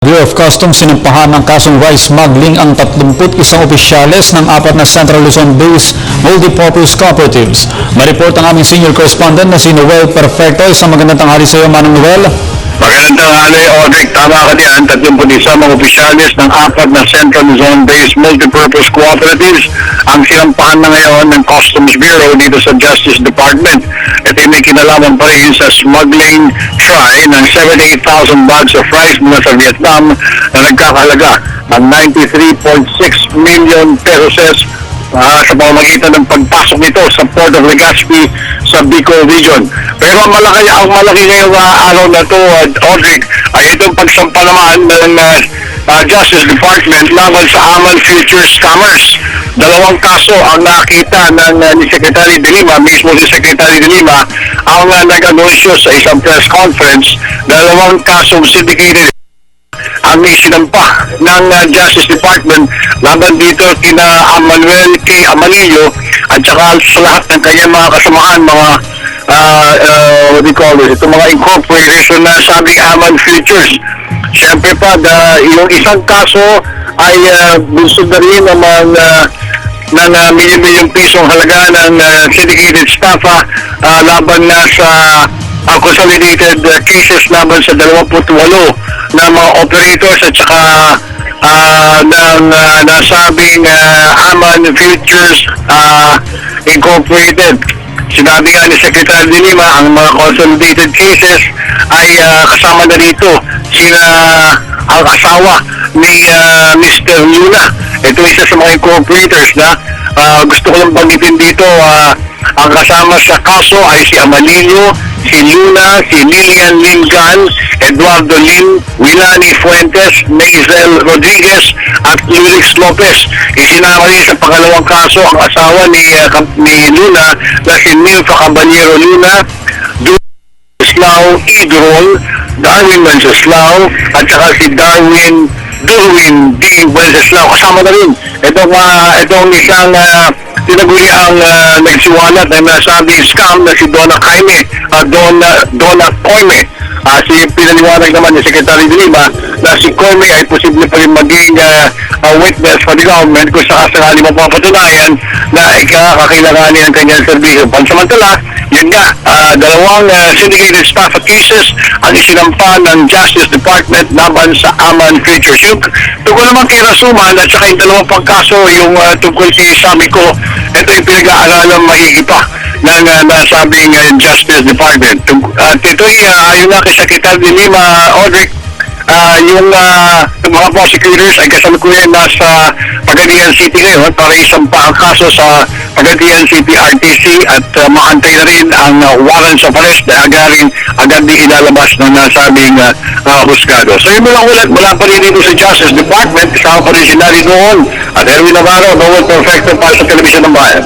Bureau of Customs sinampahan ng kasong rice smuggling ang 31 opisyales ng apat na Central Luzon-based multipurpose cooperatives. Mareport ang aming senior correspondent na si Noel Perfecto. Isang magandang tanghali sa iyo, Manong Noel. Magandang tanghali, Audrey. Tama ka diyan. 31 mga opisyalis ng apat na Central Zone-based multipurpose cooperatives ang sinampahan na ngayon ng Customs Bureau dito sa Justice Department. Ay may kinalaman pa rin sa smuggling try ng 78,000 bags of rice mula sa Vietnam na nagkakahalaga ng 93.6 million pesos ah, sa pamamagitan ng pagpasok nito sa Port of Legazpi sa Bicol Region. Pero ang malaki, ang malaki ngayong ah, araw na to, uh, Audrey, ay itong pagsampa naman ng ah, ah, Justice Department laban sa Aman Future Scammers. Dalawang kaso ang nakita ng ah, ni Secretary de Lima, mismo si Secretary de Lima, ang uh, nag-anunsyo sa isang press conference, dalawang kasong syndicated ang isinampa ng uh, Justice Department laban dito kina Manuel K. Amalillo at saka sa lahat ng kanyang mga kasamahan, mga uh, uh, what do you call this, itong mga incorporation na sabi Aman Futures. Siyempre pa, da, yung isang kaso ay uh, bunsod na rin ng mga uh, milyon-milyong pisong halaga ng uh, syndicated staff ah, ah, laban na sa uh, consolidated uh, cases laban sa 28 na mga operators at saka ah, ng ah, nasabing ah, Aman Futures ah, Incorporated. Sinabi nga ni Secretary de Lima, ang mga consolidated cases ay ah, kasama na rito sina ang asawa ni ah, Mr. Luna. Ito isa sa mga incorporators na ah, gusto ko lang banggitin dito ah, ang kasama sa kaso ay si Amalillo, si Luna, si Lilian Lingan, Eduardo Lin, Wilani Fuentes, Maisel Rodriguez at Lulix Lopez. Isinama rin sa pangalawang kaso ang asawa ni, ah, Kam- ni Luna na si Milka Caballero Luna, Wenceslao Idrol, Darwin Wenceslao, at saka si Darwin Darwin D. Wenceslao. Kasama na rin itong, uh, itong isang uh, tinaguri ang uh, nagsiwalat na nasabi scam na si Donna Jaime, uh, Donna, Donna Coime. Ah, si pinaliwanag naman ni Secretary de Lima na si Coime ay posible pa rin maging uh, uh, witness for the government kung sakasakali mapapatunayan na ikakakailanganin ang kanyang serbisyo. Pansamantala, yun nga, ah, dalawang ah, syndicated staff cases ang isinampa ng Justice Department laban sa Aman Futures. Yung tungkol naman kay Rasuman at saka yung dalawang pagkaso, yung ah, tungkol kay Samico, ito yung pinag-aaralan mahigi pa ng uh, nasabing ah, Justice Department. At ito'y uh, ayon nga kay Secretary de Lima, Audrey, Ah, yung ah, yung mga prosecutors ay kasalukuyan nasa Pagadian City ngayon para isampa ang kaso sa Pagadian City RTC at uh, maantay na rin ang uh, warrants of arrest na agarin agad din ilalabas ng nasabing uh, uh, husgado. So yun lang ulit, mula pa rin dito sa Justice Department, kasama pa rin si Larry doon at Erwin Navarro, Noel Perfecto para sa Television ng Bayan.